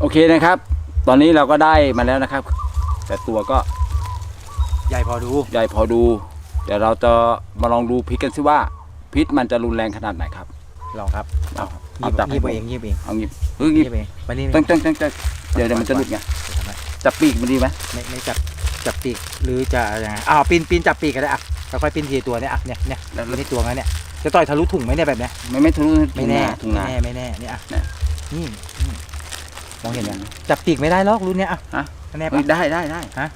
โอเคนะครับ ตอนนี้เราก็ได้มาแล้วนะครับ แต่ตัวก็ใหญ่พอดู ใหญ่พอดู เดี๋ยวเราจะมาลองดูพิษกันซิว่า พิษมันจะรุนแรงขนาดไหนครับ ลองครับเอาหยิบจับหให้ยิบผมเองหยิบเองเอางี้เฮ้ยหงี้ยิบเองวันนี้ตั้งตั้งตั้งตั้งเดี๋ยวเดี๋ยวมันจะหลุดไงจับปีกมันดีไหมไม่ไม่จับจับปีกหรือจะยังไงอ้าวปีนปีนจับปีกก็ได้อะค่อยๆปีนทีละตัวเนี่ยอะเนี่ยเนี่ยแล้วปีนที่ตัวงั้นเนี่ยจะต่อยทะลุถุงไหมเนี่ยแบบเนี้ยไม่ไม่ทะลุไม่แน่ถุงไม่นาแน่ไม่แน่เนี่ยอะเนี่ยนี่นี่ มองเห็นไหมจับปีกไม่ได้หรอกรุ่นเนี้ยอะฮะแน่เฮ้ปะยได้ได้ได้ฮะ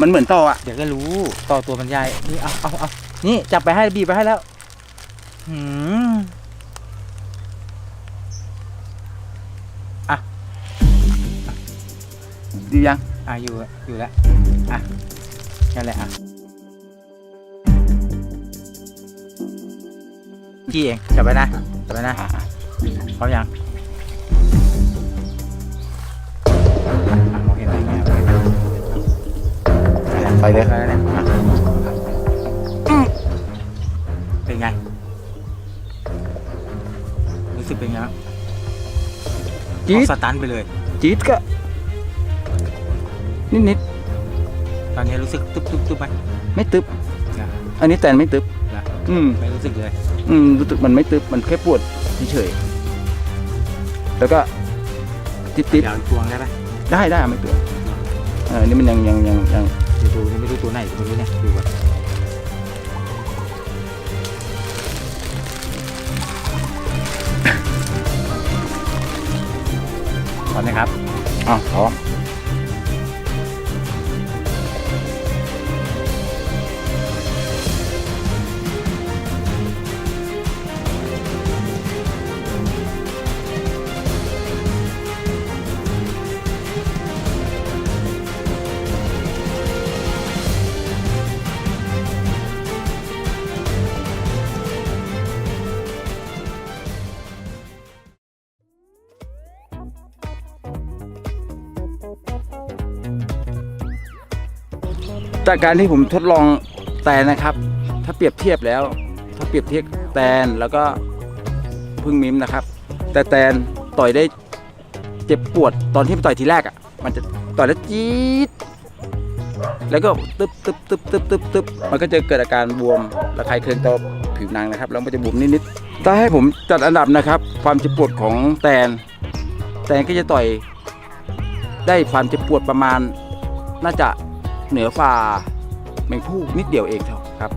มันเหมือนต่ออะ เดี๋ยวก็รู้ต่อตัวมันใหญ่นี่เอาเอาเอานี่จับไปให้บีบไปให้แล้วหืมดียัง อะอยู่อยู่แล้วอะนั่นแหละอะจี้เองจับไปนะจับไปนะอะอะพร้อมยัง ไปเลยไปเลยอะเป็นไง รู้สึกเป็นไงบ้างจี๊ดเอาสตันไปเลย จี๊ดก็ นิดนิดตอนนี้รู้สึกตุ๊บตุ๊บตุ๊บไหมๆไม่ตึบนะอันนี้แตนไม่ตึบนะอืมไม่รู้สึกเลย อืมรู้สึกมันไม่ตึบมันแค่ปวดเฉยๆแล้วก็ติดติดเดี๋ยวทวงได้ไหมๆได้ได้ไม่ตึบเออนี่มันยังยังยังยังเดี๋ยวดูนี่ไม่รู้ตัวไหนไม่รู้เนี่ยดูก่อนพร้อมไหมครับอ๋อพร้อม จากการที่ผมทดลองแตนนะครับ ถ้าเปรียบเทียบแล้ว ถ้าเปรียบเทียบแตนแล้วก็พึ่งมิมนะครับ แต่แตนต่อยได้เจ็บปวดตอนที่ต่อยทีแรกอะ มันจะต่อยแล้วจี๊ดแล้วก็ตึ๊บตึ๊บตึ๊บตึ๊บตึ๊บตึ๊บมันก็จะเกิดอาการบวมระคายเคืองต่อผิวหนังนะครับ แล้วมันจะบวมนิดๆถ้าให้ผมจัดอันดับนะครับ ความเจ็บปวดของแตน แตนก็จะต่อยได้ความเจ็บปวดประมาณน่าจะ เหนือฝ่าแมงผู้นิดเดียวเองครับ